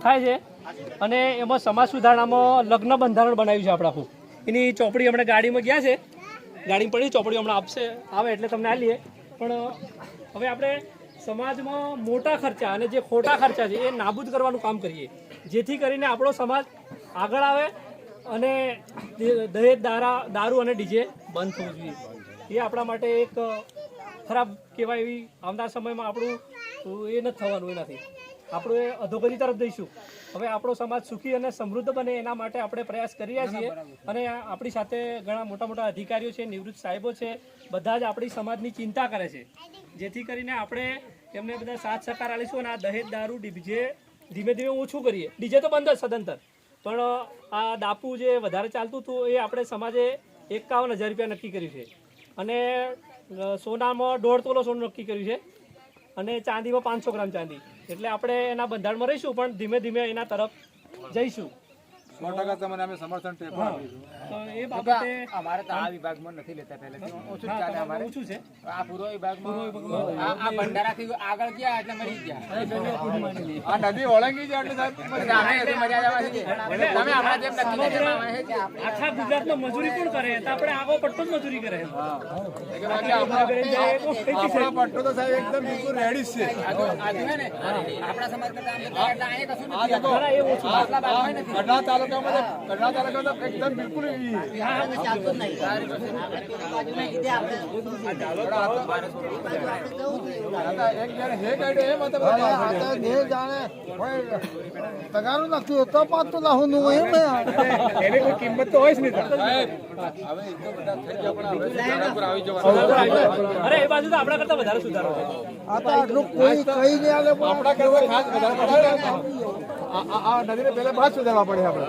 થાય છે અને એમાં સમાજ સુધારણામાં લગ્ન બંધારણ બનાવ્યું છે આપણે એની ચોપડી હમણાં ગાડીમાં ગયા છે. ગાડીમાં પડી ચોપડી હમણાં આપશે, આવે એટલે તમને આલીએ પણ હવે આપણે સમાજમાં મોટા ખર્ચા અને જે ખોટા ખર્ચા છે, એ નાબૂદ કરવાનું કામ કરીએ. જેથી કરીને આપણો સમાજ આગળ આવે અને દહેજ દારા, દારૂ અને ડીજે બંધ થવું જોઈએ. એ આપણા માટે એક ખરાબ કહેવાય એવી આવનાર સમયમાં આપણું એ નથી થવાનું એનાથી. આપણે અધોગતિ તરફ જઈશું. હવે આપણો સમાજ સુખી અને સમૃદ્ધ બને એના માટે આપણે પ્રયાસ કરી રહ્યા છીએ અને આપણી સાથે ઘણા મોટા મોટા અધિકારીઓ છે નિવૃત્ત સાહેબો છે બધા જ આપણી સમાજની ચિંતા કરે છે. જેથી કરીને આપણે એમને બધા સાથ સહકાર આપીશું અને આ દહેજ દારૂ ડીજે ધીમે ધીમે ઓછું કરીએ. ડીજે તો બંધ જ સદંતર. પણ આ દાપુ જે વધારે ચાલતું હતું એ આપણે સમાજે એકાવન હજાર રૂપિયા નક્કી કર્યું છે. અને સોનામાં દોઢ તોલો સોનું નક્કી કર્યું છે. અને ચાંદીમાં પાંચસો ગ્રામ ચાંદી. એટલે આપણે એના બંધારણમાં રહીશું પણ ધીમે ધીમે એના તરફ જઈશું. સો ટકા તમને અમે સમર્થન ટેપ તો એ બાબતે અમારે તો આ વિભાગમાં નથી લેતા પહેલેથી. ઓછું ચાલે અમારે. ઓછું છે. આ પૂરો વિભાગમાં આ આ ભંડારાથી આગળ ગયા એટલે મરી ગયા. આ નદી ઓળંગી જાય એટલે સાહેબ એટલે અમે હજી મર્યાદા માં તમે અમારા જેમ નક્કી છે આખા ગુજરાતમાં મજૂરી કોણ કરે? તો આપણે આગો પટ્ટો જ મજૂરી કરે. આપણો પટ્ટો તો સાહેબ એકદમ બિલકુલ રેડી છે. આજુ ને આપણા સમાજ કરતા આમ એટલે કશું નથી દેખો ખરા ઓછું આટલા બાજુમાં નથી. કઢા તાલુકામાં તો- કઢા તાલુકામાં તો એકદમ બિલકુલ ઈ- આ તો એક જણ હે કાઢ્યો એ મતલબ તગારું નથી તો પાતું લાવવાનું એમ એની કોઈ કિંમત તો હોય જ નહીં આવી અરે એ બાજુ તો આપણા કરતા વધારે સુધારો આ તો આટલું કોઈ કઈ નહીં આપણા કરતા ખાસ વધારે. આ- આ આ નદીને પહેલા બહાર સુધારવા પડે આપણે.